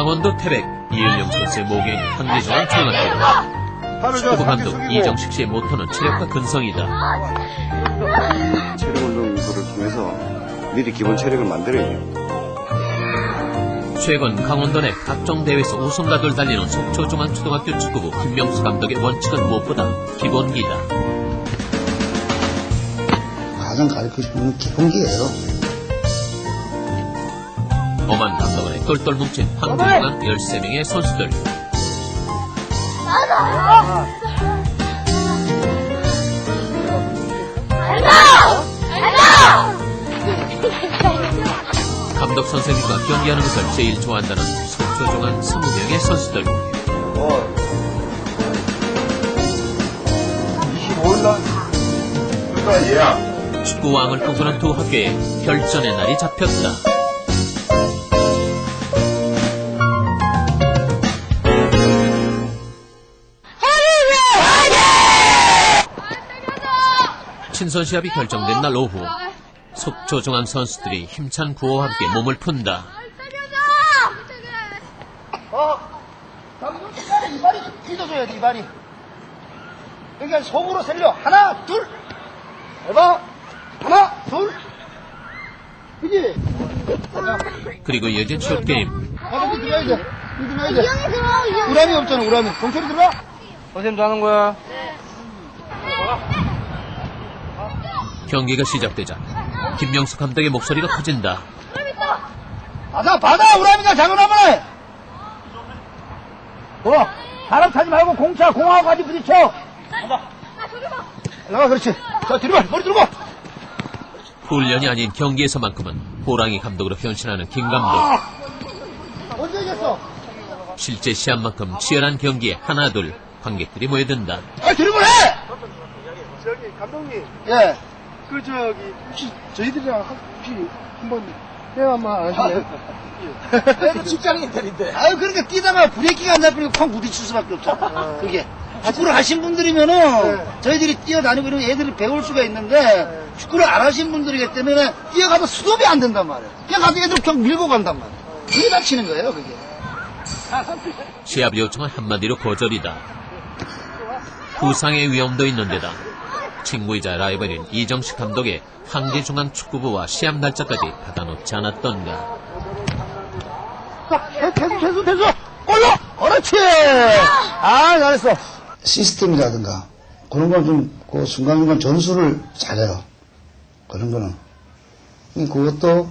강원도 태백 이은영 선수의 모교인 황대중앙 중학교 축구부 감독 이정식 씨의 모토는 체력과 근성이다. 체력 운동부를 통해서 미리 기본 체력을 만들어야죠. 최근 강원도 내 각종 대회에서 우승가도를 달리는 속초중앙초등학교 축구부 김명수 감독의 원칙은 무엇보다 기본기다. 가장 가르치고 싶은 기본기예요. 엄한 감독원에 똘똘 뭉친 황대중앙 13명의 선수들. 감독 선생님과 경기하는 것을 제일 좋아한다는 속초중앙 20명의 선수들. 25일날? 그러니까 얘야. 축구왕을 꿈꾸는 두 학교에 결전의 날이 잡혔다. 친선 시합이 결정된 날 오후 속초중앙 선수들이 힘찬 구호와 함께 몸을 푼다. 어, 감독님 이발이 찢어줘야 돼, 이발이. 그러니까 속으로 살려. 하나, 둘. 해봐. 하나, 둘. 그지? 그리고 이어진 숏게임. 가볍게 들어야 돼. 이 들어야 돼. 우람이 없잖아, 우람이. 동철이 들어와. 선생님도 하는 거야? 경기가 시작되자 김명수 감독의 목소리가 커진다. 받아, 받아, 우람이가 작은 한번에 어, 바람 타지 말고 공차, 공하고 같이 부딪혀. 나가, 그렇지. 자, 뒤로 가, 머리 들고. 훈련이 아닌 경기에서만큼은 호랑이 감독으로 변신하는 김 감독. 언제 이겼어? 실제 시합만큼 치열한 경기에 하나 둘 관객들이 모여든다. 아, 드리블 해! 저기 감독님 예. 그 저기 혹시 저희들이랑 혹시 한번 대화만 안 하실래요? 그래도 직장인들인데. 아유, 그러니까 뛰다가 브레이크가 안 잡히니까 펑 부딪힐 수밖에 없잖아. 그게. 축구를 하신 분들이면은 네. 저희들이 뛰어다니고 이런 애들이 배울 수가 있는데 축구를 안 하신 분들이기 때문에 뛰어가도 스톱이 안 된단 말이에요. 뛰어가도 애들 그냥 밀고 간단 말이에요. 그게 다치는 거예요, 그게. 시합 요청은 한마디로 거절이다. 부상의 위험도 있는 데다 친구이자 라이벌인 이정식 감독의 황제중앙 축구부와 시합 날짜까지 받아놓지 않았던가. 자, 대수, 대수, 대수! 골로! 그렇지! 아, 잘했어. 시스템이라든가, 그런 걸 좀, 그 순간순간 전수를 잘해요. 그런 거는. 그것도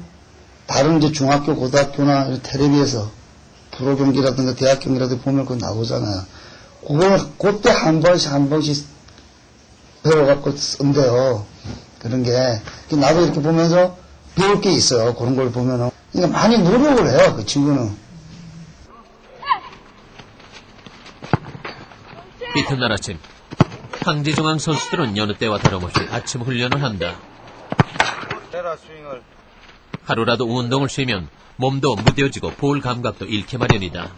다른 이제 중학교, 고등학교나 이런 텔레비에서 프로 경기라든가 대학 경기라든가 보면 그거 나오잖아요. 그걸 그때 한 번씩 한 번씩 배워갖고 쓴대요. 그런 게. 나도 이렇게 보면서 배울 게 있어요. 그런 걸 보면은. 그러니까 많이 노력을 해요, 그 친구는. 이튿 날 아침 황제중앙 선수들은 여느 때와 다름없이 아침 훈련을 한다. 하루라도 운동을 쉬면 몸도 무뎌지고 볼 감각도 잃게 마련이다.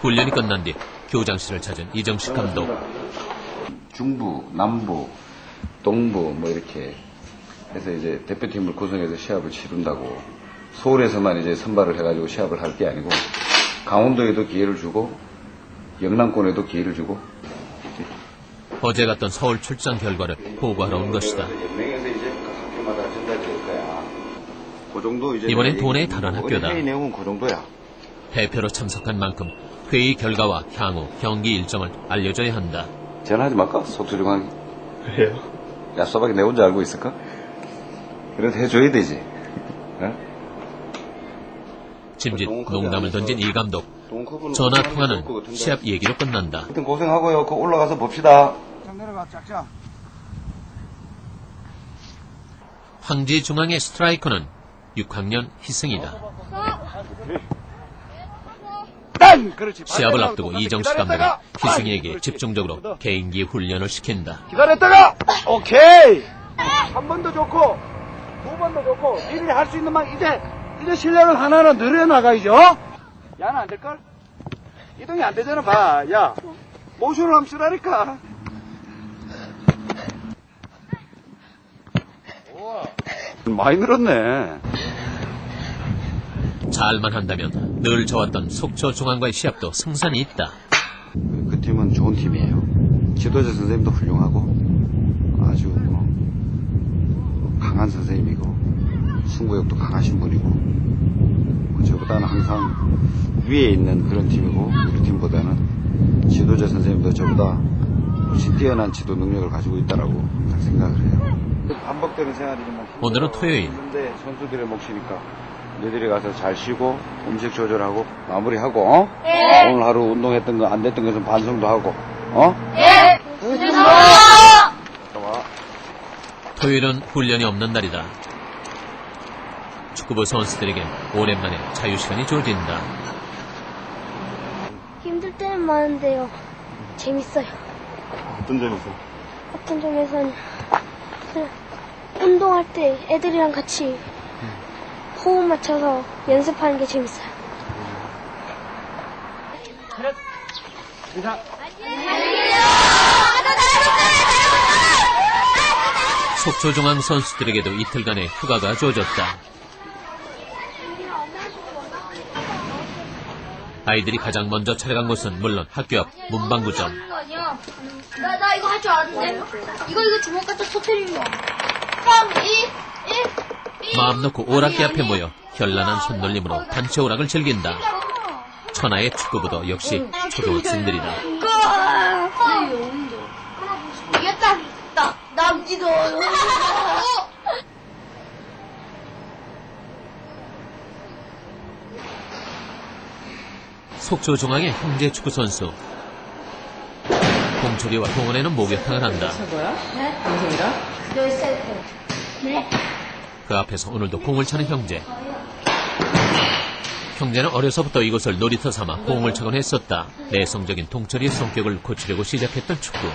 훈련이 끝난 뒤 교장실을 찾은 이정식 감독. 중부, 남부, 동부 뭐 이렇게 해서 이제 대표팀을 구성해서 시합을 치른다고 서울에서만 이제 선발을 해가지고 시합을 할 게 아니고 강원도에도 기회를 주고 영남권에도 기회를 주고 어제 갔던 서울 출장 결과를 보고하러 온 것이다. 그 이번엔 도내의 다른 학교다. 그. 대표로 참석한 만큼 회의 결과와 향후 경기 일정을 알려줘야 한다. 전화하지 말까? 속수중하게. 그래요? 야, 소박이 내 혼자 알고 있을까? 그래도 해줘야 되지. 어? 짐짓 농담을 던진 이 감독. 전화 그 통화는 시합 얘기로 끝난다. 하여튼 고생하고요. 그 올라가서 봅시다. 황제 중앙의 스트라이커는 6학년 희승이다. 시합을 앞두고 이정식 감독은 희승에게 집중적으로 개인기 훈련을 시킨다. 기다렸다가 오케이. 한 번도 좋고 두 번도 좋고 미리 할 수 있는 만 이제 이제 실력을 하나하나 늘려나가야죠. 야는 안 될걸? 이동이 안 되잖아 봐야 모션을 하면 쓰라니까. 많이 늘었네. 잘만 한다면 늘 좋았던 속초 중앙과의 시합도 승산이 있다. 그 팀은 좋은 팀이에요. 지도자 선생님도 훌륭하고 아주 뭐 강한 선생님이고 승부욕도 강하신 분이고 뭐 저보다는 항상 위에 있는 그런 팀이고 우리 팀보다는 지도자 선생님도 저보다 훨씬 뛰어난 지도 능력을 가지고 있다라고 항상 생각을 해요. 반복되는 생활이지만 오늘은 토요일. 선수들의 몫이니까 너희들이 가서 잘 쉬고 음식 조절하고 마무리하고 어? 오늘 하루 운동했던 거 안 됐던 것은 반성도 하고 어? 좋아. 토요일은 훈련이 없는 날이다. 축구부 선수들에겐 오랜만에 자유시간이 주어진다. 힘들 때는 많은데요. 재밌어요. 어떤 점에서? 어떤 점에서는 그냥 운동할 때 애들이랑 같이 호흡 맞춰서 연습하는 게 재밌어요. 속초중앙 선수들에게도 이틀간의 휴가가 주어졌다. 아이들이 가장 먼저 찾아간 곳은 물론 학교 앞 문방구점. 나, 나 이거 할줄 아는데. 이거, 이거 주먹. 3, 2, 1. 마음 놓고 오락기 앞에 모여 현란한 손놀림으로 단체 오락을 즐긴다. 천하의 축구부도 역시 초등학생들이다. 이겼다. 남지도. 속초 중앙의 형제 축구 선수. 공초리와 동원에는 목욕탕을 한다. 그 앞에서 오늘도 공을 차는 형제. 형제는 어려서부터 이곳을 놀이터 삼아 공을 차곤 했었다. 내성적인 동철이의 성격을 고치려고 시작했던 축구.